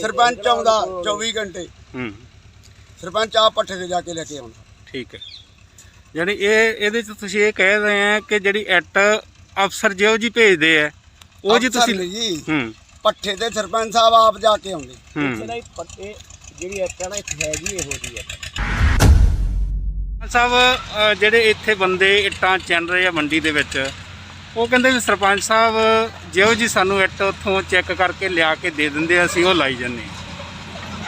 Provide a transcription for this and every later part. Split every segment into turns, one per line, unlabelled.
ਸਰਪੰਚ ਆਉਂਦਾ 24 ਘੰਟੇ।
ਹੂੰ।
ਸਰਪੰਚ ਆ ਪੱਠੇ ਤੇ ਜਾ ਕੇ ਲੈ ਕੇ ਆਉਂਦਾ।
ਠੀਕ ਹੈ। ਯਾਨੀ ਇਹ ਇਹਦੇ ਚ ਤੁਸੀਂ ਇਹ ਕਹਿ ਰਹੇ ਆ ਕਿ ਜਿਹੜੀ ਐਟ ਅਫਸਰ ਜਿਹੋ ਜੀ ਭੇਜਦੇ ਆ ਉਹ ਜੀ ਤੁਸੀਂ
ਜੀ।
ਹੂੰ।
ਪੱਠੇ ਤੇ ਸਰਪੰਚ ਸਾਹਿਬ ਆਪ ਜਾ ਕੇ ਆਉਂਦੇ।
ਜਿਹੜਾ ਇਹ ਪੱਟੇ ਜਿਹੜੀ ਐਕਟਾ ਨਾ ਇੱਕ ਹੈਗੀ ਇਹੋ ਜੀ ਹੈ
ਸਾਹਿਬ ਜਿਹੜੇ ਇੱਥੇ ਬੰਦੇ ਇੱਟਾਂ ਚਿਣ ਰਹੇ ਆ ਮੰਡੀ ਦੇ ਵਿੱਚ ਉਹ ਕਹਿੰਦੇ ਵੀ ਸਰਪੰਚ ਸਾਹਿਬ ਜਿਹੋ ਜੀ ਸਾਨੂੰ ਇੱਟ ਉੱਥੋਂ ਚੈੱਕ ਕਰਕੇ ਲਿਆ ਕੇ ਦੇ ਦਿੰਦੇ ਆ, ਅਸੀਂ ਉਹ ਲਾਈ ਜੰਨੇ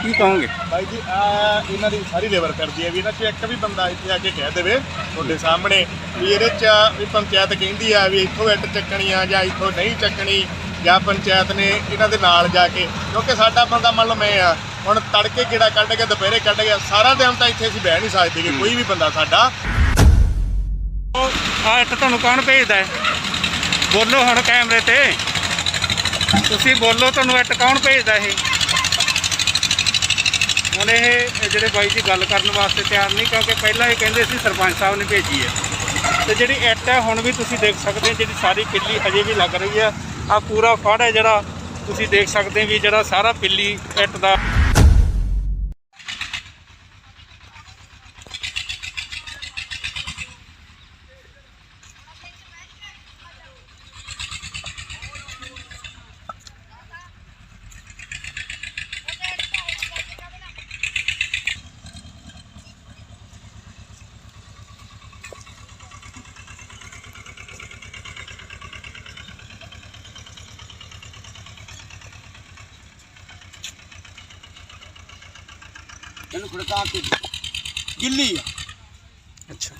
ਕੀ ਕਹੋਗੇ?
ਬਾਈ ਜੀ ਆ ਇਹਨਾਂ ਦੀ ਸਾਰੀ ਲੇਬਰ ਕਰਦੀ ਹੈ ਵੀ ਇਹਨਾਂ 'ਚ ਇੱਕ ਵੀ ਬੰਦਾ ਇੱਥੇ ਆ ਕੇ ਕਹਿ ਦੇਵੇ ਤੁਹਾਡੇ ਸਾਹਮਣੇ ਵੀ ਇਹਦੇ 'ਚ ਵੀ ਪੰਚਾਇਤ ਕਹਿੰਦੀ ਆ ਵੀ ਇੱਥੋਂ ਇੱਟ ਚੱਕਣੀ ਆ ਜਾਂ ਇੱਥੋਂ ਨਹੀਂ ਚੱਕਣੀ ਜਾਂ ਪੰਚਾਇਤ ਨੇ ਇਹਨਾਂ ਦੇ ਨਾਲ ਜਾ ਕੇ ਕਿਉਂਕਿ ਸਾਡਾ ਬੰਦਾ ਮੰਨ ਲਓ ਮੈਂ ਆ ਹੁਣ ਤੜਕੇ ਕਿਹੜਾ ਕੱਢ ਕੇ ਦੁਪਹਿਰੇ ਕੱਢ ਗਿਆ ਸਾਰਾ ਦਿਨ ਤਾਂ ਇੱਥੇ ਅਸੀਂ ਬਹਿ ਨਹੀਂ ਸਕਦੇ ਕੋਈ ਵੀ ਬੰਦਾ ਸਾਡਾ।
ਉਹ ਆ ਇੱਟ ਤੁਹਾਨੂੰ ਕੌਣ ਭੇਜਦਾ ਹੈ? ਬੋਲੋ ਹੁਣ ਕੈਮਰੇ ਤੇ। ਤੁਸੀਂ ਬੋਲੋ ਤੁਹਾਨੂੰ ਇੱਟ ਕੌਣ ਭੇਜਦਾ ਇਹ? ਹੁਣ ਇਹ ਜਿਹੜੇ ਬਾਈ ਜੀ ਗੱਲ ਕਰਨ ਵਾਸਤੇ ਤਿਆਰ ਨਹੀਂ, ਕਿਉਂਕਿ ਪਹਿਲਾਂ ਇਹ ਕਹਿੰਦੇ ਸੀ ਸਰਪੰਚ ਸਾਹਿਬ ਨੇ ਭੇਜੀ ਹੈ। ਤੇ ਜਿਹੜੀ ਇੱਟ ਹੈ, ਹੁਣ ਵੀ ਤੁਸੀਂ ਦੇਖ ਸਕਦੇ ਹੋ, ਜਿਹੜੀ ਸਾਰੀ ਪਿੱਲੀ ਹਜੇ ਵੀ ਲੱਗ ਰਹੀ ਹੈ। ਆ ਪੂਰਾ ਫੜ ਹੈ ਜਿਹੜਾ ਤੁਸੀਂ ਦੇਖ ਸਕਦੇ ਹੋ ਵੀ ਜਿਹੜਾ ਸਾਰਾ ਪਿੱਲੀ ਇੱਟ ਦਾ
ਇਹਨੂੰ ਖੜਕਾ ਕੇ। ਗਿੱਲੀ ਆ।
ਅੱਛਾ।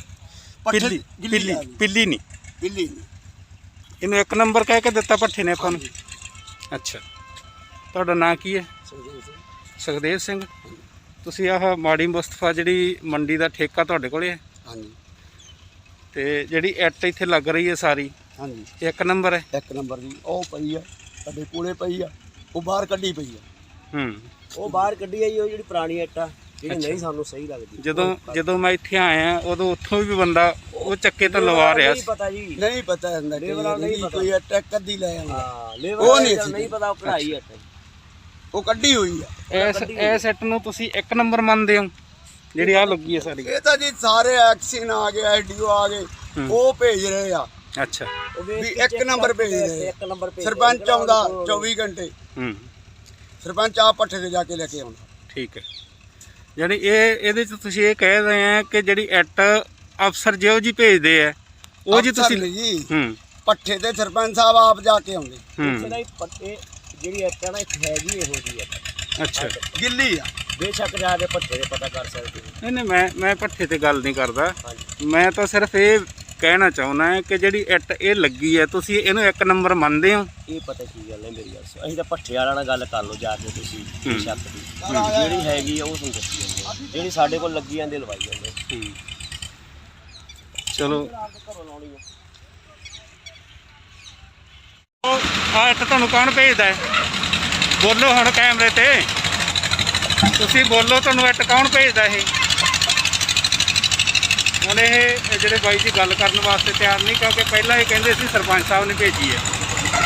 ਪੱਠੇ
ਪਿੱਲੀ
ਗਿੱਲੀ
ਪਿੱਲੀ
ਆ ਜੀ।
ਪਿੱਲੀ ਨਹੀਂ?
ਗਿੱਲੀ ਨੀ।
ਇਹਨੂੰ ਇੱਕ ਨੰਬਰ ਕਹਿ ਕੇ ਦਿੱਤਾ ਭੱਠੇ ਨੇ ਆਪਾਂ ਨੂੰ? ਅੱਛਾ। ਤੁਹਾਡਾ ਨਾਂ ਕੀ ਹੈ? ਸੁਖਦੇਵ ਸਿੰਘ। ਤੁਸੀਂ ਆਹ ਮਾੜੀ ਮੁਸਤਫਾ ਜਿਹੜੀ ਮੰਡੀ ਦਾ ਠੇਕਾ ਤੁਹਾਡੇ ਕੋਲੇ ਹੈ?
ਹਾਂਜੀ।
ਤੇ ਜਿਹੜੀ ਐਟ ਇੱਥੇ ਲੱਗ ਰਹੀ ਹੈ ਸਾਰੀ
ਹਾਂਜੀ।
ਇਹ ਇੱਕ ਨੰਬਰ ਹੈ?
ਇੱਕ ਨੰਬਰ ਦੀ ਉਹ ਪਈ ਆ ਸਾਡੇ ਕੋਲੇ ਪਈ ਆ ਉਹ ਬਾਹਰ ਕੱਢੀ ਪਈ ਆ।
ਹੂੰ।
ਉਹ ਬਾਹਰ ਕੱਢੀ ਆਈ ਉਹ ਜਿਹੜੀ ਪੁਰਾਣੀ ਐਕਟਾ ਜਿਹੜੀ ਨਹੀਂ ਸਾਨੂੰ ਸਹੀ ਲੱਗਦੀ।
ਜਦੋਂ ਜਦੋਂ ਮੈਂ ਇੱਥੇ ਆਇਆ ਉਦੋਂ ਉੱਥੋਂ ਵੀ ਬੰਦਾ ਉਹ ਚੱਕੇ ਤੋਂ ਲਵਾ ਰਿਹਾ
ਨਹੀਂ
ਸੀ।
ਪਤਾ ਜੀ।
ਨਹੀਂ ਪਤਾ ਹੁੰਦਾ
ਲੇਬਰ ਨਹੀਂ।
ਕੋਈ ਅਟੈਕ ਅੱਧੀ ਲੈ ਆਉਂਦਾ।
ਹਾਂ
ਉਹ ਨਹੀਂ
ਨਹੀਂ
ਸੀ।
ਨਹੀਂ ਪਤਾ ਉਹ ਕਢਾਈ ਐਕਟਾ
ਉਹ ਕੱਢੀ ਹੋਈ ਆ।
ਇਸ ਇਸ ਐਟ ਨੂੰ ਤੁਸੀਂ ਇੱਕ ਨੰਬਰ ਮੰਨਦੇ ਹੋ ਜਿਹੜੀ ਆ ਲੱਗੀ ਹੈ ਸਾਰੀ।
ਇਹ ਤਾਂ ਜੀ ਸਾਰੇ ਐਕਸ਼ਨ ਆ ਗਏ ਐਡੀਓ ਆ ਗਏ ਉਹ ਭੇਜ ਰਹੇ ਆ।
ਅੱਛਾ।
ਵੀ ਇੱਕ ਨੰਬਰ ਭੇਜ ਰਹੇ।
ਇੱਕ ਨੰਬਰ ਭੇਜ
ਸਰਪੰਚ ਆਉਂਦਾ 24 ਘੰਟੇ।
ਹੂੰ।
ਸਰਪੰਚ ਆ ਪੱਠੇ ਤੇ ਜਾ ਕੇ ਲੈ ਕੇ ਆਉਂਦਾ।
ਠੀਕ ਹੈ। ਯਾਨੀ ਇਹ ਇਹਦੇ ਚ ਤੁਸੀਂ ਇਹ ਕਹਿ ਰਹੇ ਆ ਕਿ ਜਿਹੜੀ ਐਟ ਅਫਸਰ ਜਿਹੋ ਜੀ ਭੇਜਦੇ ਆ ਉਹ ਜੀ ਤੁਸੀਂ ਹੂੰ।
ਪੱਠੇ ਤੇ ਸਰਪੰਚ ਸਾਹਿਬ ਆਪ ਜਾ ਕੇ ਆਉਂਦੇ।
ਜਿਹੜਾ ਇਹ ਜਿਹੜੀ ਐਕਟਾ ਨਾ ਇੱਕ ਹੈਗੀ ਇਹੋ ਜੀ ਹੈ
ਅੱਛਾ।
ਗਿੱਲੀ ਆ।
ਬੇਸ਼ੱਕ ਜਾ ਕੇ ਪੱਟੇ ਦੇ ਪਤਾ ਕਰ ਸਕਦੇ
ਨਹੀਂ ਨਹੀਂ ਮੈਂ ਮੈਂ ਪੱਠੇ ਤੇ ਗੱਲ ਨਹੀਂ ਕਰਦਾ। ਮੈਂ ਤਾਂ ਸਿਰਫ ਇਹ ਕਹਿਣਾ ਚਾਹੁੰਦਾ ਹੈ ਕਿ ਜਿਹੜੀ ਇੱਟ ਇਹ ਲੱਗੀ ਹੈ ਤੁਸੀਂ ਇਹਨੂੰ ਇੱਕ ਨੰਬਰ ਮੰਨਦੇ ਹੋ
ਇਹ ਪਤਾ ਕੀ ਗੱਲ ਹੈ ਮੇਰੀ ਗੱਲ ਸੁਣੋ। ਅਸੀਂ ਤਾਂ ਭੱਠੇ ਵਾਲਾ ਨਾਲ ਗੱਲ ਕਰ ਲਓ ਜਾ ਕੇ ਤੁਸੀਂ
ਹੂੰ।
ਬੇਸ਼ੱਕ ਦੀ ਜਿਹੜੀ ਹੈਗੀ ਆ ਉਹ ਤੁਹਾਨੂੰ ਦੱਸੀ ਜਾਂਦੇ। ਜਿਹੜੀ ਸਾਡੇ ਕੋਲ ਲੱਗੀ ਜਾਂਦੀ ਲਵਾਈ ਜਾਂਦੇ।
ਚਲੋ
ਘਰੋਂ ਲਾਉਣੀ ਆ
ਆ ਇੱਟ ਤੁਹਾਨੂੰ ਕੌਣ ਭੇਜਦਾ ਹੈ ਬੋਲੋ ਹੁਣ ਕੈਮਰੇ ਤੇ ਤੁਸੀਂ ਬੋਲੋ ਤੁਹਾਨੂੰ ਇੱਟ ਕੌਣ ਭੇਜਦਾ ਇਹ ਹੁਣ ਇਹ ਜਿਹੜੇ ਬਾਈ ਜੀ ਗੱਲ ਕਰਨ ਵਾਸਤੇ ਤਿਆਰ ਨਹੀਂ, ਕਿਉਂਕਿ ਪਹਿਲਾਂ ਇਹ ਕਹਿੰਦੇ ਸੀ ਸਰਪੰਚ ਸਾਹਿਬ ਨੇ ਭੇਜੀ ਹੈ।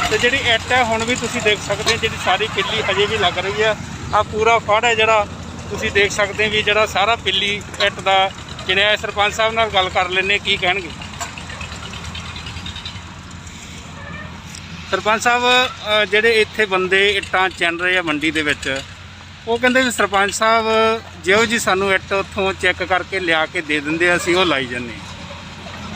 ਤੇ ਜਿਹੜੀ ਇੱਟ ਹੈ, ਹੁਣ ਵੀ ਤੁਸੀਂ ਦੇਖ ਸਕਦੇ ਹੋ, ਜਿਹੜੀ ਸਾਰੀ ਪਿੱਲੀ ਹਜੇ ਵੀ ਲੱਗ ਰਹੀ ਹੈ। ਆ ਪੂਰਾ ਫੜ ਹੈ ਜਿਹੜਾ ਤੁਸੀਂ ਦੇਖ ਸਕਦੇ ਵੀ ਜਿਹੜਾ ਸਾਰਾ ਪਿੱਲੀ ਇੱਟ ਦਾ ਜਿਹੜਾ ਸਰਪੰਚ ਸਾਹਿਬ ਨਾਲ ਗੱਲ ਕਰ ਲੈਣੇ ਕੀ ਕਹਿਣਗੇ। ਸਰਪੰਚ ਸਾਹਿਬ ਜਿਹੜੇ ਇੱਥੇ ਬੰਦੇ ਇੱਟਾਂ ਚਿਣ ਰਹੇ ਆ ਮੰਡੀ ਦੇ ਵਿੱਚ ਉਹ ਕਹਿੰਦੇ ਵੀ ਸਰਪੰਚ ਸਾਹਿਬ ਜਿਹੋ ਜੀ ਸਾਨੂੰ ਇੱਟ ਉੱਥੋਂ ਚੈੱਕ ਕਰਕੇ ਲਿਆ ਕੇ ਦੇ ਦਿੰਦੇ ਆ, ਅਸੀਂ ਉਹ ਲਾਈ ਜੰਨੇ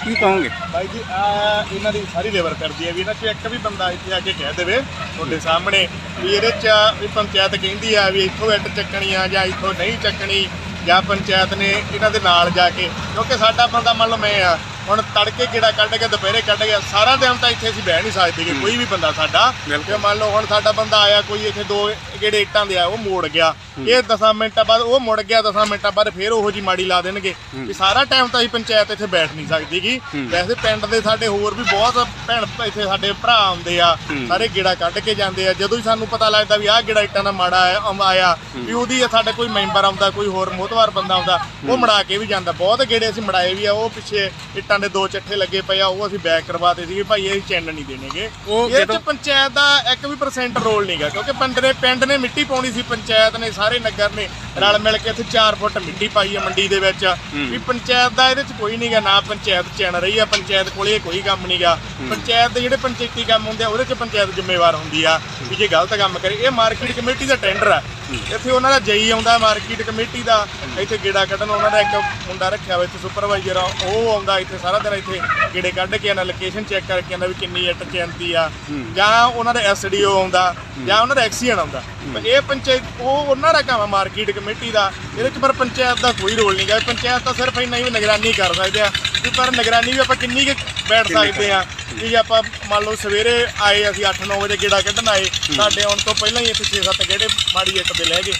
ਕੀ ਕਹੋਗੇ?
ਬਾਈ ਜੀ ਆ ਇਹਨਾਂ ਦੀ ਸਾਰੀ ਲੇਬਰ ਕਰਦੀ ਹੈ ਵੀ ਇਹਨਾਂ 'ਚ ਇੱਕ ਵੀ ਬੰਦਾ ਇੱਥੇ ਆ ਕੇ ਕਹਿ ਦੇਵੇ ਤੁਹਾਡੇ ਸਾਹਮਣੇ ਵੀ ਇਹਦੇ 'ਚ ਵੀ ਪੰਚਾਇਤ ਕਹਿੰਦੀ ਆ ਵੀ ਇੱਥੋਂ ਇੱਟ ਚੱਕਣੀ ਆ ਜਾਂ ਇੱਥੋਂ ਨਹੀਂ ਚੱਕਣੀ ਜਾਂ ਪੰਚਾਇਤ ਨੇ ਇਹਨਾਂ ਦੇ ਨਾਲ ਜਾ ਕੇ ਕਿਉਂਕਿ ਸਾਡਾ ਬੰਦਾ ਮੰਨ ਲਓ ਮੈਂ ਆ ਹੁਣ ਤੜਕੇ ਕਿਹੜਾ ਕੱਢ ਕੇ ਦੁਪਹਿਰੇ ਕੱਢ ਗਿਆ ਸਾਰਾ ਦਿਨ ਤਾਂ ਇੱਥੇ ਅਸੀਂ ਬਹਿ ਨਹੀਂ ਸਕਦੇ ਕੋਈ ਵੀ ਬੰਦਾ ਸਾਡਾ।
ਬਿਲਕੁਲ।
ਕਿ ਮੰਨ ਲਓ ਹੁਣ ਸਾਡਾ ਬੰਦਾ ਆਇਆ ਕੋਈ ਇੱਥੇ ਦੋ ਜਿਹੜੇ ਇੱਟਾਂ ਦੇ ਆ ਉਹ ਮੋੜ ਗਿਆ। ਇਹ 10 ਮਿੰਟਾਂ ਬਾਅਦ ਉਹ ਮੁੜ ਗਿਆ 10 ਮਿੰਟਾਂ ਬਾਅਦ ਫੇਰ ਉਹੋ ਜੀ ਮਾੜੀ ਲਾ ਦੇਣਗੇ ਵੀ ਸਾਰਾ ਟਾਈਮ ਤਾਂ ਅਸੀਂ ਪੰਚਾਇਤ ਇੱਥੇ ਬੈਠ ਨਹੀਂ ਸਕਦੀਗੀ। ਵੈਸੇ ਪਿੰਡ ਦੇ ਸਾਡੇ ਹੋਰ ਵੀ ਬਹੁਤ ਭੈਣ ਇੱਥੇ ਸਾਡੇ ਭਰਾ ਆਉਂਦੇ ਆ ਸਾਰੇ ਗੇੜਾ ਕੱਢ ਕੇ ਜਾਂਦੇ ਆ। ਜਦੋਂ ਹੀ ਸਾਨੂੰ ਪਤਾ ਲੱਗਦਾ ਵੀ ਆਹ ਗੇੜਾ ਇੱਟਾਂ ਦਾ ਮਾੜਾ ਆਇਆ ਵੀ ਉਹਦੀ ਸਾਡੇ ਕੋਈ ਮੈਂਬਰ ਆਉਂਦਾ ਕੋਈ ਹੋਰ ਮੋਹਤਵਾਰ ਬੰਦਾ ਆਉਂਦਾ ਉਹ ਮੜਾ ਕੇ ਵੀ ਜਾਂਦਾ। ਬਹੁਤ ਗੇੜੇ ਅਸੀਂ ਮੜਾਏ ਵੀ ਆ ਉਹ ਪਿੱਛੇ ਇੱਟਾਂ ਦੇ ਦੋ ਚੱਠੇ ਲੱਗੇ ਪਏ ਆ ਉਹ ਅਸੀਂ ਬੈਕ ਕਰਵਾਤੇ ਸੀਗੇ। ਭਾਈ ਇਹ ਚੈਨ ਨਹੀਂ ਦੇਣਗੇ। ਇਹ ਚ ਪੰਚਾਇਤ ਦਾ ਇੱਕ ਵੀ ਪਰਸੈਂਟ ਰੋਲ ਨਹੀਂਗਾ ਕਿਉਂਕਿ ਪਿੰਡ ਨੇ ਪਿੰਡ ਨੇ ਮਿੱਟੀ ਪਾਉਣੀ ਸੀ ਪੰਚਾਇਤ ਨੇ ਸਾਰੇ ਨਗਰ ਨੇ ਰਲ ਮਿਲ ਕੇ ਇੱਥੇ 4 ਫੁੱਟ ਮਿੱਟੀ ਪਾਈ ਹੈ ਮੰਡੀ ਦੇ ਵਿੱਚ। ਵੀ ਪੰਚਾਇਤ ਦਾ ਇਹਦੇ ਚ ਕੋਈ ਨਹੀਂਗਾ ਨਾ ਪੰਚਾਇਤ ਚੈਨ ਰਹੀ ਆ। ਪੰਚਾਇਤ ਕੋਲੇ ਕੋਈ ਕੰਮ ਨਹੀਂਗਾ ਪੰਚਾਇਤ ਦੇ ਜਿਹੜੇ ਪੰਚਾਇਤੀ ਕੰਮ ਹੁੰਦੇ ਆ ਉਹਦੇ ਚ ਪੰਚਾਇਤ ਜ਼ਿੰਮੇਵਾਰ ਹੁੰਦੀ ਆ। ਵੀ ਜੇ ਗਲਤ ਕੰਮ ਕਰੇ ਇਹ ਮਾਰਕੀਟ ਕਮੇਟੀ ਦਾ ਟੈਂਡਰ ਆ। ਇੱਥੇ ਉਹਨਾਂ ਦਾ ਜਈ ਆਉਂਦਾ ਮਾਰਕੀਟ ਕਮੇਟੀ ਦਾ ਇੱਥੇ ਗੇੜਾ ਕੱਢਣ ਉਹਨਾਂ ਦਾ ਇੱਕ ਮੁੰਡਾ ਰੱਖਿਆ ਹੋਇਆ ਇੱਥੇ ਸੁਪਰਵਾਈਜ਼ਰ ਆ ਉਹ ਆਉਂਦਾ ਇੱਥੇ ਸਾਰਾ ਦਿਨ ਇੱਥੇ ਗੇੜੇ ਕੱਢ ਕੇ ਆਉਂਦਾ ਲੋਕੇਸ਼ਨ ਚੈੱਕ ਕਰਕੇ ਆਉਂਦਾ ਵੀ ਕਿੰਨੀ ਇੱਟ ਚੈਨਤੀ ਆ। ਜਾਂ ਉਹਨਾਂ ਦਾ ਐਸਡੀਓ ਆਉਂਦਾ ਜਾਂ ਉਹਨਾਂ ਦਾ ਐਕਸੀਅਨ ਆਉਂਦਾ। ਪਰ ਇਹ ਪੰਚਾਇਤ ਉਹ ਉਹਨਾਂ ਦਾ ਕੰਮ ਆ ਮਾਰਕੀਟ ਕਮੇਟੀ ਦਾ ਇਹਦੇ ਚ ਪਰ ਪੰਚਾਇਤ ਦਾ ਕੋਈ ਰੋਲ ਨਹੀਂਗਾ ਪੰਚਾਇਤ ਤਾਂ ਸਿਰਫ ਇੰਨਾ ਹੀ ਨਿਗਰਾਨੀ ਕਰ ਸਕਦੇ ਆ ਪਰ ਨਿਗਰਾਨੀ ਵੀ ਆਪਾਂ ਕਿੰਨੀ ਕੁ ਬੈਠ ਸਕਦੇ ਆ। ਜੇ ਆਪਾਂ ਮੰਨ ਲਓ ਸਵੇਰੇ ਆਏ ਅਸੀਂ 8-9 ਵਜੇ ਗੇੜਾ ਕੱਢਣ ਆਏ ਸਾਡੇ ਆਉਣ ਤੋਂ ਪਹਿਲਾਂ ਹੀ ਇੱਥੇ 6-7 ਗੇੜੇ ਮਾੜੀ ਇੱਟ ਦੇ ਲੈ ਗਏ।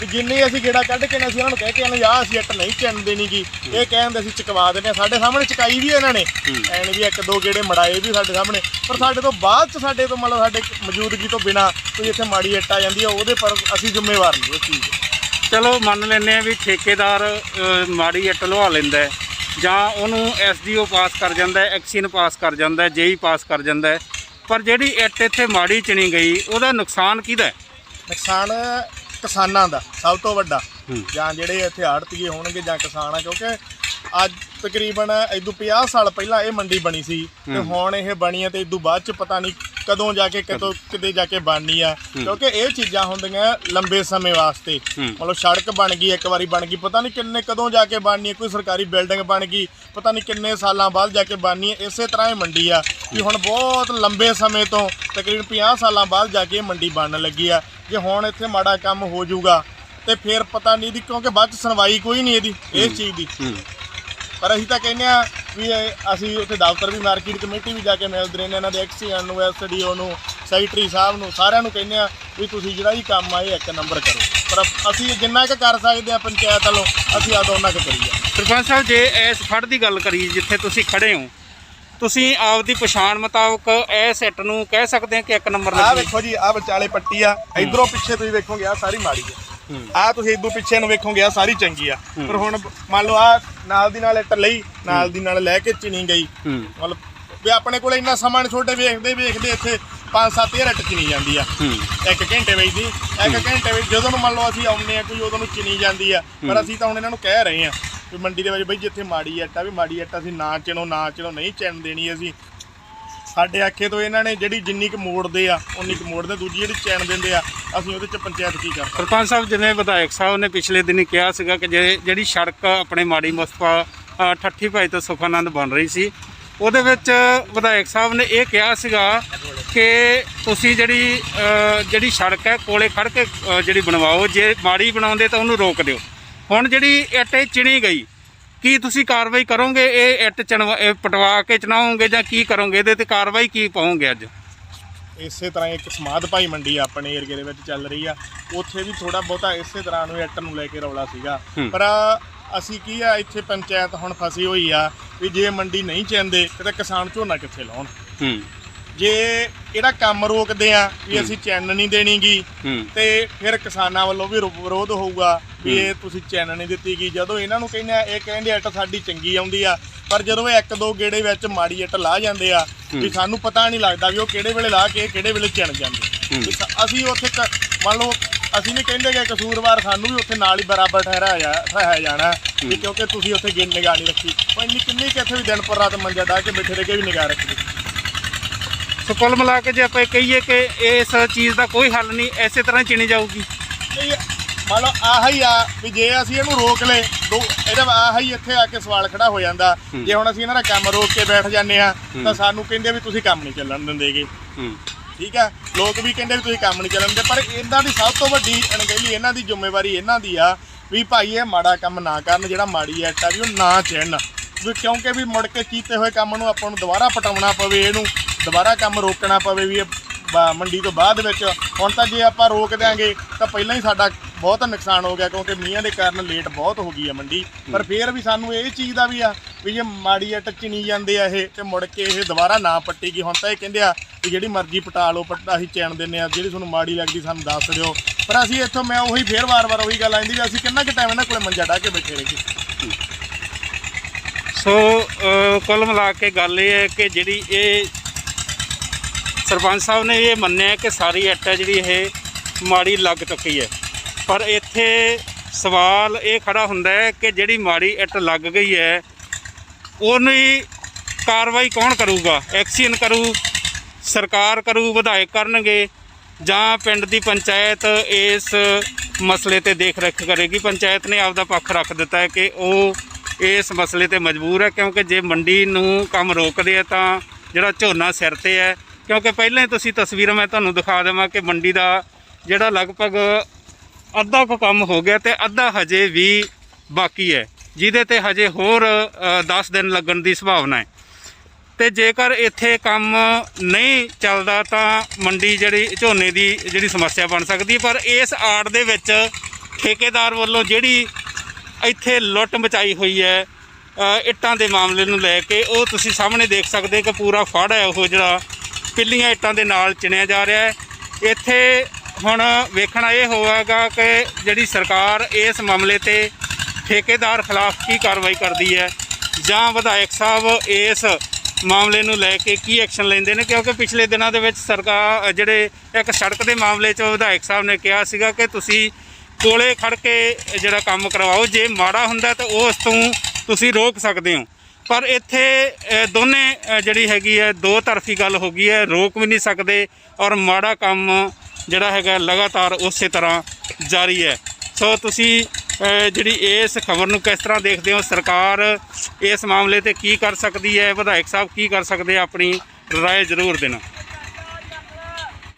ਵੀ ਜਿੰਨੇ ਅਸੀਂ ਗੇੜਾ ਕੱਢ ਕੇ ਨਾ ਅਸੀਂ ਉਹਨਾਂ ਨੂੰ ਕਹਿ ਕੇ ਆਨੇ ਆ ਅਸੀਂ ਇੱਟ ਨਹੀਂ ਚੰਨ ਦੇਣੀ ਗੀ। ਇਹ ਕਹਿੰਦੇ ਅਸੀਂ ਚਕਵਾ ਦਿੰਦੇ ਸਾਡੇ ਸਾਹਮਣੇ ਚਕਾਈ ਵੀ ਇਹਨਾਂ ਨੇ। ਐਨ ਵੀ ਇੱਕ ਦੋ ਗੇੜੇ ਮੜਾਏ ਵੀ ਸਾਡੇ ਸਾਹਮਣੇ। ਪਰ ਸਾਡੇ ਤੋਂ ਬਾਅਦ ਚ ਸਾਡੇ ਤੋਂ ਮਤਲਬ ਸਾਡੇ ਮੌਜੂਦਗੀ ਤੋਂ ਬਿਨਾ ਕੋਈ ਇੱਥੇ ਮਾੜੀ ਇੱਟ ਆ ਜਾਂਦੀ ਆ ਉਹਦੇ ਪਰ ਅਸੀਂ ਜ਼ਿੰਮੇਵਾਰ ਨਹੀਂ ਉਸ ਚੀਜ਼
ਚਲੋ ਮੰਨ ਲੈਂਦੇ ਆ ਵੀ ਠੇਕੇਦਾਰ ਮਾੜੀ ਇੱਟ ਲਵਾ ਲੈਂਦਾ ਹੈ। ਜਾਂ ਉਹਨੂੰ ਐਸਡੀਓ ਪਾਸ ਕਰ ਜਾਂਦਾ ਹੈ ਐਕਸੀਨ ਪਾਸ ਕਰ ਜਾਂਦਾ ਹੈ ਜੇਈ ਪਾਸ ਕਰ ਜਾਂਦਾ ਹੈ। ਪਰ ਜਿਹੜੀ ਇੱਟ ਇੱਥੇ ਮਾੜੀ ਚਣੀ ਗਈ ਉਹਦਾ ਨੁਕਸਾਨ ਕਿਹਦਾ ਹੈ?
ਨੁਕਸਾਨ ਕਿਸਾਨਾਂ ਦਾ ਸਭ ਤੋਂ ਵੱਡਾ। ਜਾਂ ਜਿਹੜੇ ਇੱਥੇ ਆੜਤੀਏ ਹੋਣਗੇ ਜਾਂ ਕਿਸਾਨ ਆ ਕਿਉਂਕਿ ਅੱਜ ਤਕਰੀਬਨ ਇਦੋਂ 50 ਸਾਲ ਪਹਿਲਾਂ ਇਹ ਮੰਡੀ ਬਣੀ ਸੀ ਤੇ ਹੁਣ ਇਹ ਬਣੀ ਹੈ ਤੇ ਇਦੋਂ ਬਾਅਦ ਚ ਪਤਾ ਨਹੀਂ ਕਦੋਂ ਜਾ ਕੇ ਕਦੋਂ। ਕਿਤੇ ਜਾ ਕੇ ਬਣਨੀ ਆ। ਕਿਉਂਕਿ ਇਹ ਚੀਜ਼ਾਂ ਹੁੰਦੀਆਂ ਲੰਬੇ ਸਮੇਂ ਵਾਸਤੇ। ਮਤਲਬ ਸੜਕ ਬਣ ਗਈ ਇੱਕ ਵਾਰੀ ਬਣ ਗਈ ਪਤਾ ਨਹੀਂ ਕਿੰਨੇ ਕਦੋਂ ਜਾ ਕੇ ਬਣਨੀ ਹੈ ਕੋਈ ਸਰਕਾਰੀ ਬਿਲਡਿੰਗ ਬਣ ਗਈ ਪਤਾ ਨਹੀਂ ਕਿੰਨੇ ਸਾਲਾਂ ਬਾਅਦ ਜਾ ਕੇ ਬਣਨੀ ਹੈ ਇਸੇ ਤਰ੍ਹਾਂ ਇਹ ਮੰਡੀ ਆ। ਕਿ ਹੁਣ ਬਹੁਤ ਲੰਬੇ ਸਮੇਂ ਤੋਂ ਤਕਰੀਬਨ 50 ਸਾਲਾਂ ਬਾਅਦ ਜਾ ਕੇ ਇਹ ਮੰਡੀ ਬਣਨ ਲੱਗੀ ਆ। ਜੇ ਹੁਣ ਇੱਥੇ ਮਾੜਾ ਕੰਮ ਹੋ ਜਾਊਗਾ ਤੇ ਫਿਰ ਪਤਾ ਨਹੀਂ ਦੀ ਕਿਉਂਕਿ ਬਾਅਦ ਚ ਸੁਣਵਾਈ ਕੋਈ ਨਹੀਂ ਇਹਦੀ ਇਸ ਚੀਜ਼ ਦੀ। ਪਰ ਅਸੀਂ ਤਾਂ ਕਹਿੰਦੇ ਆ ਵੀ ਇਹ ਅਸੀਂ ਉੱਥੇ ਦਫ਼ਤਰ ਵੀ ਮਾਰਕੀਟ ਕਮੇਟੀ ਵੀ ਜਾ ਕੇ ਮਿਲਦੇ ਰਹਿੰਦੇ ਇਹਨਾਂ ਦੇ ਐਕਸੀਐਨ ਨੂੰ ਐਸਡੀਓ ਨੂੰ ਸੈਕਟਰੀ ਸਾਹਿਬ ਨੂੰ ਸਾਰਿਆਂ ਨੂੰ ਕਹਿੰਦੇ ਆ ਵੀ ਤੁਸੀਂ ਜਿਹੜਾ ਵੀ ਕੰਮ ਆ ਇਹ ਇੱਕ ਨੰਬਰ ਕਰੋ। ਪਰ ਅਸੀਂ ਜਿੰਨਾ ਕੁ ਕਰ ਸਕਦੇ ਆ ਪੰਚਾਇਤ ਵੱਲੋਂ ਅਸੀਂ ਆ ਦੋਨਾਂ ਕੁ ਕਰੀਏ।
ਸਰਪੰਚ ਸਾਹਿਬ ਜੇ ਇਸ ਫੜ ਦੀ ਗੱਲ ਕਰੀਏ ਜਿੱਥੇ ਤੁਸੀਂ ਖੜੇ ਹੋ ਤੁਸੀਂ ਆਪਦੀ ਪਛਾਣ ਮੁਤਾਬਕ ਇਸ ਇੱਟ ਨੂੰ ਕਹਿ ਸਕਦੇ ਆ ਕਿ ਇੱਕ ਨੰਬਰ
ਆਹ
ਲੱਗੀ
ਵੇਖੋ ਜੀ ਆਹ ਵਿਚਾਲੇ ਪੱਟੀ ਆ ਇਧਰੋਂ ਪਿੱਛੇ ਤੁਸੀਂ ਵੇਖੋਗੇ ਆ ਸਾਰੀ ਮਾੜੀ ਆ ਆਹ ਤੁਸੀਂ ਇਦੋਂ ਪਿੱਛੇ ਨੂੰ ਵੇਖੋਗੇ ਆ ਸਾਰੀ ਚੰਗੀ ਆ। ਪਰ ਹੁਣ ਮੰਨ ਲਓ ਆ ਨਾਲ ਦੀ ਨਾਲ ਇੱਟ ਲਈ ਨਾਲ ਦੀ ਨਾਲ ਲੈ ਕੇ ਚਿਣੀ ਗਈ। ਮਤਲਬ ਵੀ ਆਪਣੇ ਕੋਲ ਇੰਨਾ ਸਮਾਂ ਨਹੀਂ ਛੋਟੇ ਵੇਖਦੇ ਵੇਖਦੇ ਇੱਥੇ 5-7 ਹਜ਼ਾਰ ਚਿਣੀ ਜਾਂਦੀ ਆ। ਇੱਕ ਘੰਟੇ ਵਿੱਚ ਦੀ ਇੱਕ ਘੰਟੇ ਵਿੱਚ ਜਦੋਂ ਨੂੰ ਮੰਨ ਲਓ ਅਸੀਂ ਆਉਂਦੇ ਆ ਕੋਈ ਉਦੋਂ ਨੂੰ ਚਿਣੀ ਜਾਂਦੀ ਆ। ਪਰ ਅਸੀਂ ਤਾਂ ਹੁਣ ਇਹਨਾਂ ਨੂੰ ਕਹਿ ਰਹੇ ਆ ਵੀ ਮੰਡੀ ਦੇ ਵਿੱਚ ਬਈ ਜਿੱਥੇ ਮਾੜੀ ਇੱਟ ਆ ਵੀ ਮਾੜੀ ਇੱਟ ਅਸੀਂ ਨਾ ਚਿਣੋ ਨਾ ਚਿਣੋ ਨਹੀਂ ਚਿਣ ਦੇਣੀ ਅਸੀਂ। ਸਾਡੇ ਆਖੇ ਤੋਂ ਇਹਨਾਂ ਨੇ ਜਿਹੜੀ ਜਿੰਨੀ ਕੁ ਮੋੜਦੇ ਆ ਉਨੀ ਕੁ ਮੋੜਦੇ ਦੂਜੀ ਜਿਹੜੀ ਚੈਨ ਦਿੰਦੇ ਆ ਅਸੀਂ ਉਹਦੇ ਚ ਪੰਚਾਇਤ ਕੀ ਕਰ
ਸਰਪੰਚ ਸਾਹਿਬ ਜਿਵੇਂ ਵਿਧਾਇਕ ਸਾਹਿਬ ਨੇ ਪਿਛਲੇ ਦਿਨੀ ਕਿਹਾ ਸੀਗਾ ਕਿ ਜੇ ਜਿਹੜੀ ਸੜਕ ਆਪਣੇ ਮਾੜੀ ਮੁਸਤਫਾ ਅ, ਠੱਠੀ ਭਾਈ ਤੋਂ ਸੁਖਾਨੰਦ ਬਣ ਰਹੀ ਸੀ ਉਹਦੇ ਵਿੱਚ ਵਿਧਾਇਕ ਸਾਹਿਬ ਨੇ ਇਹ ਕਿਹਾ ਸੀਗਾ ਕਿ ਤੁਸੀਂ ਜਿਹੜੀ ਅ, ਜਿਹੜੀ ਸੜਕ ਹੈ ਕੋਲੇ ਖੜ ਕੇ ਅ, ਜਿਹੜੀ ਬਣਵਾਓ ਜੇ ਮਾੜੀ ਬਣਾਉਂਦੇ ਤਾਂ ਉਹਨੂੰ ਰੋਕ ਦਿਓ। ਹੁਣ ਜਿਹੜੀ ਇੱਟ ਇਹ ਚਿਣੀ ਗਈ ਕੀ ਤੁਸੀਂ ਕਾਰਵਾਈ ਕਰੋਗੇ? ਇਹ ਇੱਟ ਚਣਵਾ ਇਹ ਪਟਵਾ ਕੇ ਚਣਾਓਗੇ ਜਾਂ ਕੀ ਕਰੋਗੇ? ਇਹਦੇ ਤੇ ਕਾਰਵਾਈ ਕੀ ਪਾਓਗੇ ਅੱਜ?
ਇਸੇ ਤਰ੍ਹਾਂ ਇੱਕ ਸਮਾਧ ਭਾਈ ਮੰਡੀ ਆਪਣੇ ਏਰੀਏ ਦੇ ਵਿੱਚ ਚੱਲ ਰਹੀ ਆ। ਉੱਥੇ ਵੀ ਥੋੜਾ ਬਹੁਤਾ ਇਸੇ ਤਰ੍ਹਾਂ ਨੂੰ ਇੱਟ ਨੂੰ ਲੈ ਕੇ ਰੌਲਾ ਸੀਗਾ। ਪਰ ਅਸੀਂ ਕੀ ਆ ਇੱਥੇ ਪੰਚਾਇਤ ਹੁਣ ਫਸੀ ਹੋਈ ਆ ਵੀ ਜੇ ਮੰਡੀ ਨਹੀਂ ਚੈਂਦੇ ਤੇ ਕਿਸਾਨ ਝੋਨਾ ਕਿੱਥੇ ਲਾਉਣ?
ਹੂੰ।
ਜੇ ਇਹਦਾ ਕੰਮ ਰੋਕਦੇ ਆ ਵੀ ਅਸੀਂ ਚੈਨ ਨਹੀਂ ਦੇਣੀਗੀ ਤੇ ਫਿਰ ਕਿਸਾਨਾਂ ਵੱਲੋਂ ਵੀ ਵਿਰੋਧ ਹੋਊਗਾ ਵੀ ਇਹ ਤੁਸੀਂ ਚੈਨ ਨਹੀਂ ਦਿੱਤੀ ਗਈ ਜਦੋਂ ਇਹਨਾਂ ਨੂੰ ਕਹਿੰਦੇ ਆ ਇਹ ਕਹਿੰਦੇ ਇੱਟ ਸਾਡੀ ਚੰਗੀ ਆਉਂਦੀ ਆ। ਪਰ ਜਦੋਂ ਇਹ ਇੱਕ ਦੋ ਗੇੜੇ ਵਿੱਚ ਮਾੜੀ ਇੱਟ ਲਾ ਜਾਂਦੇ ਆ ਵੀ ਸਾਨੂੰ ਪਤਾ ਨਹੀਂ ਲੱਗਦਾ ਵੀ ਉਹ ਕਿਹੜੇ ਵੇਲੇ ਲਾ ਕੇ ਕਿਹੜੇ ਵੇਲੇ ਚਿਣ ਜਾਂਦੇ। ਅਸੀਂ ਉੱਥੇ ਮੰਨ ਲਓ ਅਸੀਂ ਨਹੀਂ ਕਹਿੰਦੇ ਕਿ ਕਸੂਰਵਾਰ ਸਾਨੂੰ ਵੀ ਉੱਥੇ ਨਾਲ ਹੀ ਬਰਾਬਰ ਠਹਿਰਾਇਆ ਠਹਿਰਾਇਆ ਜਾਣਾ ਕਿਉਂਕਿ ਤੁਸੀਂ ਉੱਥੇ ਗਿਣ ਨਿਗਾਹ ਨਹੀਂ ਰੱਖੀ। ਉਹ ਇੰਨੀ ਕਿੰਨੀ ਕਿ ਇੱਥੇ ਵੀ ਦਿਨ ਪਰ ਰਾਤ ਮੰਜਾ ਡਾ ਕੇ ਬੈਠੇ ਰਹਿ ਕੇ ਵੀ ਨਿਗਾਹ ਰੱਖੀ।
ਸੋ ਕੁੱਲ ਮਿਲਾ ਕੇ ਜੇ ਆਪਾਂ ਇਹ ਕਹੀਏ ਕਿ ਇਸ ਚੀਜ਼ ਦਾ ਕੋਈ ਹੱਲ ਨਹੀਂ ਐਸੇ ਤਰ੍ਹਾਂ ਹੀ ਚਿਣੀ ਜਾਊਗੀ।
ਮੰਨ ਲਓ ਆਹ ਹੀ ਆ ਵੀ ਜੇ ਅਸੀਂ ਇਹਨੂੰ ਰੋਕ ਲੇ ਦੋ ਇਹਦਾ ਆਹ ਹੀ ਇੱਥੇ ਆ ਕੇ ਸਵਾਲ ਖੜਾ ਹੋ ਜਾਂਦਾ। ਜੇ ਹੁਣ ਅਸੀਂ ਇਹਨਾਂ ਦਾ ਕੰਮ ਰੋਕ ਕੇ ਬੈਠ ਜਾਂਦੇ ਆ ਤਾਂ ਸਾਨੂੰ ਕਹਿੰਦੇ ਵੀ ਤੁਸੀਂ ਕੰਮ ਨਹੀਂ ਚੱਲਣ ਦਿੰਦੇਗੇ
ਹੂੰ।
ਠੀਕ ਆ? ਲੋਕ ਵੀ ਕਹਿੰਦੇ ਵੀ ਤੁਸੀਂ ਕੰਮ ਨਹੀਂ ਚੱਲਣ ਦਿੰਦੇ ਪਰ ਇਹਨਾਂ ਦੀ ਸਭ ਤੋਂ ਵੱਡੀ ਅਣਗਹਿਲੀ ਇਹਨਾਂ ਦੀ ਜ਼ਿੰਮੇਵਾਰੀ ਇਹਨਾਂ ਦੀ ਆ ਵੀ ਭਾਈ ਇਹ ਮਾੜਾ ਕੰਮ ਨਾ ਕਰਨ ਜਿਹੜਾ ਮਾੜੀ ਐਟ ਆ ਵੀ ਉਹ ਨਾ ਚਿਣ। ਵੀ ਕਿਉਂਕਿ ਵੀ ਮੁੜ ਕੇ ਕੀਤੇ ਹੋਏ ਕੰਮ ਨੂੰ ਆਪਾਂ ਨੂੰ ਦੁਬਾਰਾ ਪਟਾਉਣਾ ਪਵੇ ਇਹਨੂੰ ਦੁਬਾਰਾ ਕੰਮ ਰੋਕਣਾ ਪਵੇ ਵੀ ਇਹ ਬਾ- ਮੰਡੀ ਤੋਂ ਬਾਅਦ ਵਿੱਚ ਹੁਣ ਤਾਂ ਜੇ ਆਪਾਂ ਰੋਕ ਦਿਆਂਗੇ ਤਾਂ ਪਹਿਲਾਂ ਹੀ ਸਾਡਾ ਬਹੁਤ ਨੁਕਸਾਨ ਹੋ ਗਿਆ ਕਿਉਂਕਿ ਮੀਂਹਾਂ ਦੇ ਕਾਰਨ ਲੇਟ ਬਹੁਤ ਹੋ ਗਈ ਆ ਮੰਡੀ। ਪਰ ਫੇਰ ਵੀ ਸਾਨੂੰ ਇਹ ਚੀਜ਼ ਦਾ ਵੀ ਆ ਵੀ ਜੇ ਮਾੜੀ ਇੱਟ ਚਿਣੀ ਜਾਂਦੇ ਆ ਇਹ ਤੇ ਮੁੜ ਕੇ ਇਹ ਦੁਬਾਰਾ ਨਾ ਪੱਟੀ ਗਈ ਹੁਣ ਤਾਂ ਇਹ ਕਹਿੰਦੇ ਆ ਵੀ ਜਿਹੜੀ ਮਰਜ਼ੀ ਪਟਾ ਲਓ ਪੱਟਾ ਅਸੀਂ ਚੈਨ ਦਿੰਨੇ ਆ ਜਿਹੜੀ ਤੁਹਾਨੂੰ ਮਾੜੀ ਲੱਗਦੀ ਸਾਨੂੰ ਦੱਸ ਦਿਓ। ਪਰ ਅਸੀਂ ਇੱਥੋਂ ਮੈਂ ਉਹੀ ਫੇਰ ਵਾਰ-ਵਾਰ ਉਹੀ ਗੱਲ ਆਂਦੀ ਵੀ ਅਸੀਂ ਕਿੰਨਾ ਕੁ ਟਾਈਮ ਇਹਨਾਂ ਕੋਲੇ ਮੰਜਾ ਢਾ ਕੇ ਬੈਠੇ ਰਹੀਏ।
ਸੋ ਅ, ਕੁੱਲ ਮਿਲਾ ਕੇ ਗੱਲ ਇਹ ਹੈ ਕਿ ਜਿਹੜੀ ਇਹ ਸਰਪੰਚ ਸਾਹਿਬ ਨੇ ਇਹ ਮੰਨਿਆ ਕਿ ਸਾਰੀ ਇੱਟ ਹੈ ਜਿਹੜੀ ਇਹ ਮਾੜੀ ਲੱਗ ਚੁੱਕੀ ਹੈ। ਪਰ ਇੱਥੇ ਸਵਾਲ ਇਹ ਖੜਾ ਹੁੰਦਾ ਹੈ ਕਿ ਜਿਹੜੀ ਮਾੜੀ ਇੱਟ ਲੱਗ ਗਈ ਹੈ ਉਹਨੀ ਕਾਰਵਾਈ ਕੌਣ ਕਰੂਗਾ? ਐਕਸ਼ਨ ਕਰੂ, ਸਰਕਾਰ ਕਰੂ, ਵਿਧਾਇਕ ਕਰਨਗੇ ਜਾਂ ਪਿੰਡ ਦੀ ਪੰਚਾਇਤ ਇਸ ਮਸਲੇ ਤੇ ਦੇਖ ਰੇਖ ਕਰੇਗੀ? ਪੰਚਾਇਤ ਨੇ ਆਪਦਾ ਪੱਖ ਰੱਖ ਦਿੱਤਾ ਹੈ ਕਿ ਉਹ ਇਸ ਮਸਲੇ ਤੇ ਮਜਬੂਰ ਹੈ ਕਿਉਂਕਿ ਜੇ ਮੰਡੀ ਨੂੰ ਕੰਮ ਰੋਕਦੇ ਆ ਤਾਂ ਜਿਹੜਾ ਝੋਨਾ ਸਿਰ ਤੇ ਹੈ ਕਿਉਂਕਿ ਪਹਿਲਾਂ ਹੀ ਤੁਸੀਂ ਤਸਵੀਰਾਂ ਮੈਂ ਤੁਹਾਨੂੰ ਦਿਖਾ ਦੇਵਾਂ ਕਿ ਮੰਡੀ ਦਾ ਜਿਹੜਾ ਲਗਭਗ ਅੱਧਾ ਕੁ ਕੰਮ ਹੋ ਗਿਆ ਤੇ ਅੱਧਾ ਹਜੇ ਵੀ ਬਾਕੀ ਹੈ, ਜਿਹਦੇ ਤੇ ਹਜੇ ਹੋਰ 10 ਦਿਨ ਲੱਗਣ ਦੀ ਸੰਭਾਵਨਾ ਹੈ ਤੇ ਜੇਕਰ ਇੱਥੇ ਕੰਮ ਨਹੀਂ ਚੱਲਦਾ ਤਾਂ ਮੰਡੀ ਜਿਹੜੀ, ਝੋਨੇ ਦੀ ਜਿਹੜੀ ਸਮੱਸਿਆ ਬਣ ਸਕਦੀ ਹੈ। ਪਰ ਇਸ ਆੜ ਦੇ ਵਿੱਚ ਠੇਕੇਦਾਰ ਵੱਲੋਂ ਜਿਹੜੀ ਇੱਥੇ ਲੁੱਟ ਮਚਾਈ ਹੋਈ ਹੈ ਇੱਟਾਂ ਦੇ ਮਾਮਲੇ ਨੂੰ ਲੈ ਕੇ ਉਹ ਤੁਸੀਂ ਸਾਹਮਣੇ ਦੇਖ ਸਕਦੇ ਕਿ ਪੂਰਾ ਫੜ ਹੈ ਉਹ ਜਿਹੜਾ ਕਿੱਲੀਆਂ ਇੱਟਾਂ ਦੇ ਨਾਲ ਚਿਣਿਆ ਜਾ ਰਿਹਾ ਹੈ। ਇੱਥੇ ਹੁਣ ਵੇਖਣਾ ਇਹ ਹੋਵੇਗਾ ਕਿ ਜਿਹੜੀ ਸਰਕਾਰ ਇਸ ਮਾਮਲੇ ਤੇ ਠੇਕੇਦਾਰ ਖਿਲਾਫ ਕੀ ਕਾਰਵਾਈ ਕਰਦੀ ਹੈ ਜਾਂ ਵਿਧਾਇਕ ਸਾਹਿਬ ਇਸ ਮਾਮਲੇ ਨੂੰ ਲੈ ਕੇ ਕੀ ਐਕਸ਼ਨ ਲੈਂਦੇ ਨੇ, ਕਿਉਂਕਿ ਪਿਛਲੇ ਦਿਨਾਂ ਦੇ ਵਿੱਚ ਸਰਕਾਰ ਜਿਹੜੇ ਇੱਕ ਸੜਕ ਦੇ ਮਾਮਲੇ 'ਚ ਵਿਧਾਇਕ ਸਾਹਿਬ ਨੇ ਕਿਹਾ ਸੀਗਾ ਕਿ ਤੁਸੀਂ ਕੋਲੇ ਖੜ ਕੇ ਜਿਹੜਾ ਕੰਮ ਕਰਵਾਓ, ਜੇ ਮਾੜਾ ਹੁੰਦਾ ਤਾਂ ਉਸ ਤੋਂ ਤੁਸੀਂ ਰੋਕ ਸਕਦੇ ਹੋ। ਪਰ ਇੱਥੇ ਦੋਨੇ ਜਿਹੜੀ ਹੈਗੀ ਹੈ, ਦੋ ਤਰਫੀ ਗੱਲ ਹੋ ਗਈ ਹੈ, ਰੋਕ ਵੀ ਨਹੀਂ ਸਕਦੇ ਔਰ ਮਾੜਾ ਕੰਮ ਜਿਹੜਾ ਹੈਗਾ ਲਗਾਤਾਰ ਉਸੇ ਤਰ੍ਹਾਂ ਜਾਰੀ ਹੈ। ਸੋ ਤੁਸੀਂ ਜਿਹੜੀ ਇਸ ਖਬਰ ਨੂੰ ਕਿਸ ਤਰ੍ਹਾਂ ਦੇਖਦੇ ਹੋ? ਸਰਕਾਰ ਇਸ ਮਾਮਲੇ ਤੇ ਕੀ ਕਰ ਸਕਦੀ ਹੈ? ਵਿਧਾਇਕ ਸਾਹਿਬ ਕੀ ਕਰ ਸਕਦੇ ਆ? ਆਪਣੀ ਰਾਏ ਜ਼ਰੂਰ ਦੇਣਾ।